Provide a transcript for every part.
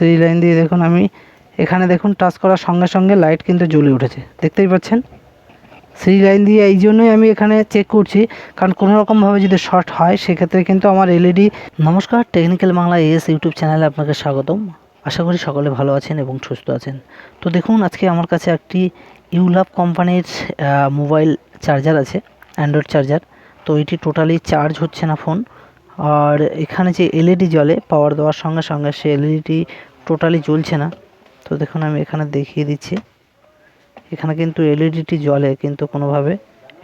Series line দিয়ে দেখুন আমি। এখানে দেখুন টাচ করার সঙ্গে সঙ্গে লাইট কিন্তু জ্বলে উঠেছে। দেখতেই পাচ্ছেন? সিরিজ লাইন দিয়ে এই জন্যই আমি এখানে চেক করছি। কারণ কোনো রকমভাবে যদি শর্ট হয়, সেক্ষেত্রে কিন্তু আমার এলইডি নমস্কার টেকনিক্যাল বাংলা এস ইউটিউব চ্যানেলে আপনাকে স্বাগতম। আশা করি সকলে ভালো আছেন এবং সুস্থ আছেন। তো দেখুন, আজকে আমার কাছে একটি ইউলাভ কোম্পানির মোবাইল চার্জার আছে অ্যান্ড্রয়েড চার্জার তো এটি টোটালি চার্জ হচ্ছে না ফোন আর এখানে যে এলইডি জ্বলে পাওয়ার দেওয়ার সঙ্গে সঙ্গে সে এলইডি টোটালি জ্বলছে না। তো দেখুন, আমি এখানে দেখিয়ে দিচ্ছি। এখানে কিন্তু এলইডিটি জ্বলে, কিন্তু কোনোভাবে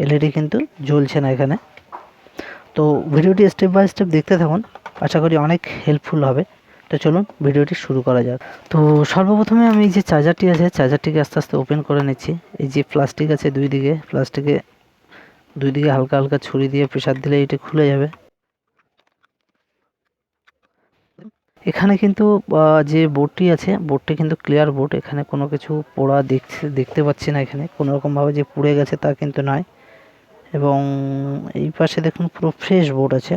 এলইডি কিন্তু জ্বলছে না এখানে। তো ভিডিওটি স্টেপ বাই স্টেপ দেখতে থাকুন। আশা করি অনেক হেল্পফুল হবে। তো চলুন, ভিডিওটি শুরু করা যাক। তো সর্বপ্রথমে আমি যে চার্জারটি আছে চার্জারটিকে আস্তে আস্তে ওপেন করে নিচ্ছি। এই যে প্লাস্টিক আছে দুই দিকে প্লাস্টিকে দুই দিকে হালকা হালকা ছুরি দিয়ে প্রেশার দিলে এটি খুলে যাবে। এখানে কিন্তু যে বোর্ডটি আছে, বোর্ডটি কিন্তু ক্লিয়ার বোর্ড। এখানে কোনো কিছু পোড়া দেখছে, দেখতে পাচ্ছি না এখানে। কোনো রকমভাবে যে পুড়ে গেছে তা কিন্তু নয়। এবং এই পাশে দেখুন পুরো ফ্রেশ বোর্ড আছে।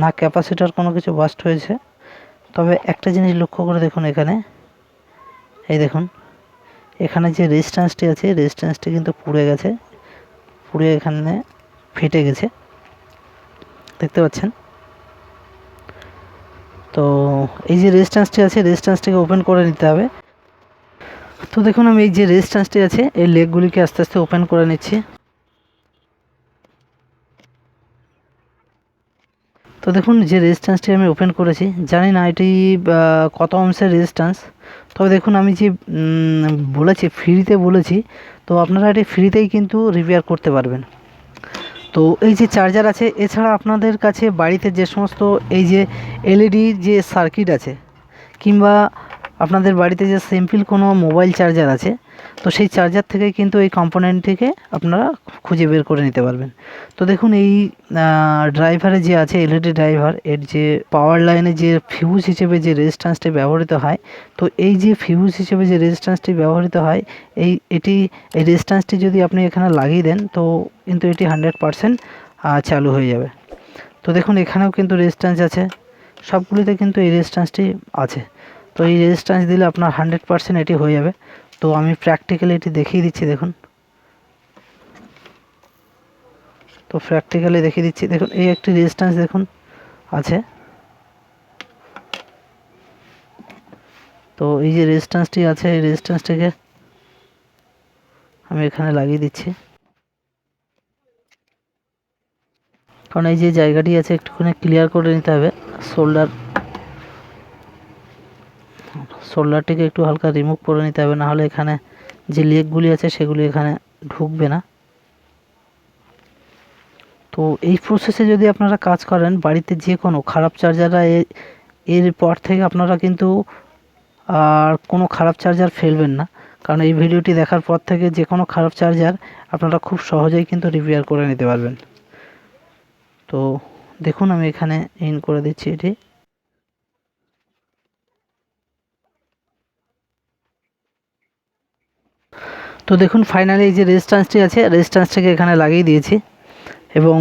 না ক্যাপাসিটার কোনো কিছু বাস্ট হয়েছে। তবে একটা জিনিস লক্ষ্য করে দেখুন এখানে। এই দেখুন। এখানে যে রেজিস্ট্যান্সটি আছে রেজিস্ট্যান্সটি কিন্তু পুড়ে গেছে। পুড়ে এখানে ফেটে গেছে। দেখতে পাচ্ছেন? তো এই যে রেজিস্ট্যান্সটি আছে রেজিস্ট্যান্সটিকে ওপেন করে নিতে হবে। তো দেখুন, আমি এই যে রেজিস্ট্যান্সটি আছে, এই লেগগুলিকে আস্তে আস্তে ওপেন করে নিচ্ছি। তো দেখুন, যে রেজিস্ট্যান্সটি আমি ওপেন করেছি, জানি না এটি কত অংশের রেজিস্ট্যান্স তবে দেখুন, আমি যে বলেছি ফ্রিতে বলেছি, তো আপনারা এটি ফ্রিতেই কিন্তু রিপেয়ার করতে পারবেন। তো এই যে চার্জার আছে, এছাড়া আপনাদের কাছে বাড়িতে যে সমস্ত এই যে এলইডি যে সার্কিট আছে, কিংবা আপনাদের বাড়িতে যে সিম্পল কোনো মোবাইল চার্জার আছে, তো সেই চার্জার থেকে কিন্তু এই কম্পোনেন্টটিকে আপনারা খুঁজে বের করে নিতে পারবেন। তো দেখুন এই ড্রাইভারে যে আছে এলইডি ড্রাইভার এর যে পাওয়ার লাইনে যে ফিউজ হিসেবে যে রেজিস্ট্যান্সটি ব্যবহৃত হয়, তো এই যে ফিউজ হিসেবে যে রেজিস্ট্যান্সটি ব্যবহৃত হয়, এই, এটি, এই রেজিস্ট্যান্সটি যদি আপনি এখানে লাগিয়ে দেন, তো কিন্তু এটি হান্ড্রেড পারসেন্ট চালু হয়ে যাবে। তো দেখুন এখানেও কিন্তু রেজিস্ট্যান্স আছে, সবগুলিতে কিন্তু এই রেজিস্ট্যান্সটি আছে। তো এই রেজিস্ট্যান্স দিলে আপনার হান্ড্রেড পারসেন্ট এটি হয়ে যাবে। তো আমি প্র্যাকটিক্যালি এটি দেখিয়ে দিচ্ছি, দেখুন। তো প্র্যাকটিক্যালি দেখিয়ে দিচ্ছি, দেখুন, এই একটি রেজিস্ট্যান্স দেখুন, আছে। তো এই যে রেজিস্ট্যান্সটি আছে, এই রেজিস্ট্যান্সটিকে আমি এখানে লাগিয়ে দিচ্ছি। কারণ এই যে জায়গাটি আছে, একটুখানি ক্লিয়ার করে নিতে হবে শোল্ডার শোল্ডারটিকে একটু হালকা রিমুভ করে নিতে হবে, নাহলে এখানে যে লেগগুলি আছে সেগুলি এখানে ঢুকবে না। তো এই প্রসেসে যদি আপনারা কাজ করেন, বাড়িতে যে কোনো খারাপ চার্জাররা এর পর থেকে আপনারা কিন্তু আর কোনো খারাপ চার্জার ফেলবেন না। কারণ এই ভিডিওটি দেখার পর থেকে যে কোনো খারাপ চার্জার আপনারা খুব সহজেই কিন্তু রিপেয়ার করে নিতে পারবেন। তো দেখুন আমি এখানে ইন করে দিচ্ছি এটি। তো দেখুন ফাইনালি এই যে রেজিস্ট্যান্সটি আছে রেজিস্ট্যান্সটিকে এখানে লাগিয়ে দিয়েছি। এবং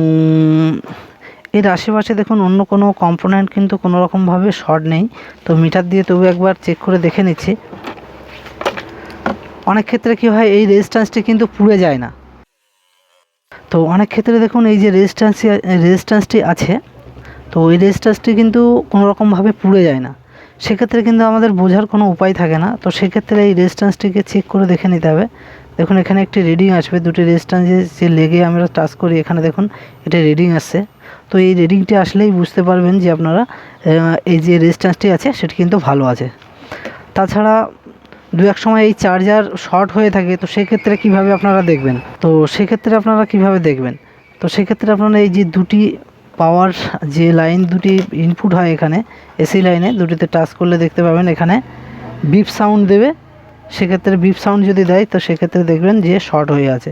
এর আশেপাশে দেখুন, অন্য কোনো কম্পোনেন্ট কিন্তু কোনো রকমভাবে শর্ট নেই। তো মিটার দিয়ে তবু একবার চেক করে দেখে নিচ্ছি। অনেক ক্ষেত্রে কী হয়, এই রেজিস্ট্যান্সটি কিন্তু পুড়ে যায় না। তো অনেক ক্ষেত্রে দেখুন, এই যে রেজিস্ট্যান্সটি রেজিস্ট্যান্সটি আছে, তো এই রেজিস্ট্যান্সটি কিন্তু কোনো রকমভাবে পুড়ে যায় না। সেক্ষেত্রে কিন্তু আমাদের বোঝার কোনো উপায় থাকে না। তো সেক্ষেত্রে এই রেজিস্ট্যান্সটিকে চেক করে দেখে নিতে হবে। দেখুন, এখানে একটি রিডিং আসবে। দুটি রেজিস্ট্যান্সে যে লেগে আমরা টাচ করি, এখানে দেখুন, এটা রিডিং আসছে। তো এই রিডিংটি আসলেই বুঝতে পারবেন যে আপনারা এই যে রেজিস্ট্যান্সটি আছে, সেটি কিন্তু ভালো আছে। তাছাড়া দু এক সময় এই চার্জার শর্ট হয়ে থাকে, তো সেক্ষেত্রে কীভাবে আপনারা দেখবেন? তো সেক্ষেত্রে আপনারা কীভাবে দেখবেন? তো সেক্ষেত্রে আপনারা এই যে দুটি পাওয়ার যে লাইন দুটি ইনপুট হয় এখানে এসি লাইনে দুটিতে টাচ করলে দেখতে পাবেন এখানে বিপ সাউন্ড দেবে। সেক্ষেত্রে বিপ সাউন্ড যদি দেয়, তো সেক্ষেত্রে দেখবেন যে শর্ট হয়ে আছে।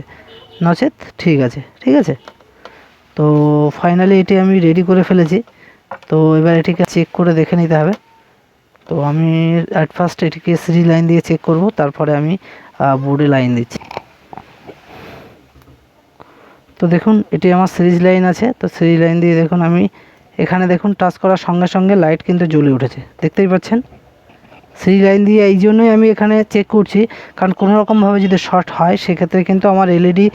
নচেত ঠিক আছে ঠিক আছে? তো ফাইনালি এটি আমি রেডি করে ফেলেছি। তো এবার এটিকে চেক করে দেখে নিতে হবে। তো আমি অ্যাট ফার্স্ট এটিকে সিরি লাইন দিয়ে চেক করব, তারপরে আমি বোর্ডে লাইন দিচ্ছি। তো দেখুন, এটি আমার সিরিজ লাইন আছে। তো সিরিজ লাইন দিয়ে দেখুন, আমি এখানে দেখুন টাচ করার সঙ্গে সঙ্গে লাইট কিন্তু জ্বলে উঠেছে। দেখতেই পাচ্ছেন? সিরিজ লাইন দিয়ে এই জন্যই আমি এখানে চেক করছি। কারণ কোনো রকমভাবে যদি শর্ট হয়, সেক্ষেত্রে কিন্তু আমার এলইডি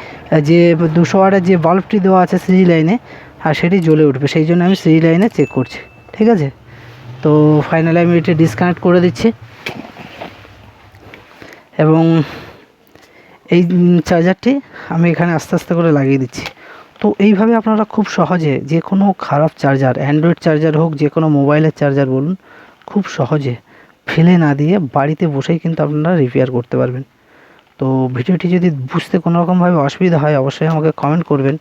যে দুশো ওয়াটের যে বাল্বটি দেওয়া আছে সিরিজ লাইনে, আর সেটি জ্বলে উঠবে। সেই জন্য আমি সিরিজ লাইনে চেক করছি। ঠিক আছে? তো ফাইনালি আমি এটি ডিসকানেক্ট করে দিচ্ছি। এবং এই চার্জারটি আমি এখানে আস্তে আস্তে করে লাগিয়ে দিচ্ছি। তো এইভাবে আপনারা খুব সহজে যে কোনো খারাপ চার্জার অ্যান্ড্রয়েড চার্জার হোক, যে কোনো মোবাইলের চার্জার বলুন, খুব সহজে ফেলে না দিয়ে বাড়িতে বসেই কিন্তু আপনারা রিপেয়ার করতে পারবেন। তো ভিডিওটি যদি বুঝতে কোনো রকমভাবে অসুবিধা হয়, অবশ্যই আমাকে কমেন্ট করবেন।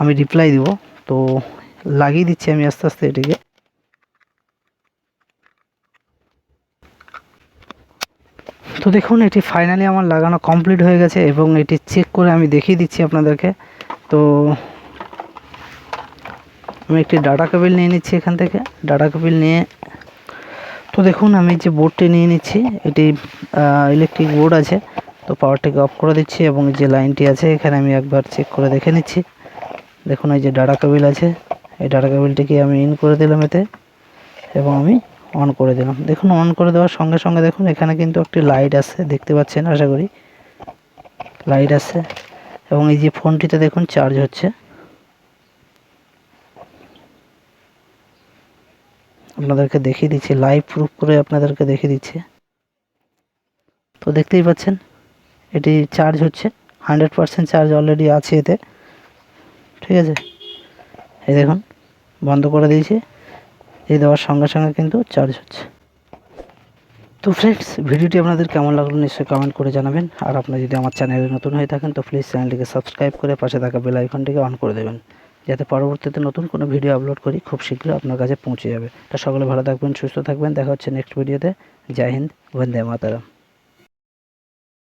আমি রিপ্লাই দিব। তো লাগিয়ে দিচ্ছি আমি আস্তে আস্তে এটিকে। তো দেখুন, এটি ফাইনালি আমার লাগানো কমপ্লিট হয়ে গেছে এবং এটি চেক করে আমি দেখিয়ে দিচ্ছি আপনাদেরকে। তো আমি একটি ডাটা কেবিল নিয়ে নিচ্ছি এখান থেকে। ডাটা কেবিল নিয়ে তো দেখুন, আমি যে বোর্ডটি নিয়ে নিচ্ছি, এটি ইলেকট্রিক বোর্ড আছে। তো পাওয়ারটিকে অফ করে দিচ্ছি এবং যে লাইনটি আছে, এখানে আমি একবার চেক করে দেখে নিচ্ছি। দেখুন, এই যে ডাটা কেবিল আছে, এই ডাটা কেবিলটিকে আমি ইন করে দিলাম এতে। এবং আমি অন করে দিলাম। দেখুন অন করে দেওয়ার সঙ্গে সঙ্গে দেখুন, এখানে কিন্তু একটি লাইট আছে, দেখতে পাচ্ছেন, আশা করি? লাইট আছে, এবং এই যে ফোনটিতে দেখুন চার্জ হচ্ছে। আপনাদেরকে দেখিয়ে দিচ্ছি লাইভ প্রুফ করে আপনাদেরকে দেখিয়ে দিচ্ছি। তো দেখতেই পাচ্ছেন, এটি চার্জ হচ্ছে হান্ড্রেড পারসেন্ট চার্জ অলরেডি আছে এতে। ঠিক আছে? এই দেখুন, বন্ধ করে দিয়েছি। এই দেওয়ার সঙ্গে সঙ্গে কিন্তু চার্জ হচ্ছে। তো ফ্রেন্ডস ভিডিওটি আপনাদের কেমন লাগল নিশ্চয়ই কমেন্ট করে জানাবেন। আর আপনারা যদি আমার চ্যানেলে নতুন হয়ে থাকেন, তো প্লিজ চ্যানেলটিকে সাবস্ক্রাইব করে পাশে থাকা বেল আইকনটিকে অন করে দেবেন। যাতে পরবর্তীতে নতুন কোনো ভিডিও আপলোড করি, খুব শীঘ্রই আপনার কাছে পৌঁছে যাবে। তা সকলে ভালো থাকবেন, সুস্থ থাকবেন। দেখা হচ্ছে নেক্সট ভিডিওতে জয় হিন্দ, বন্দে মাতারাম।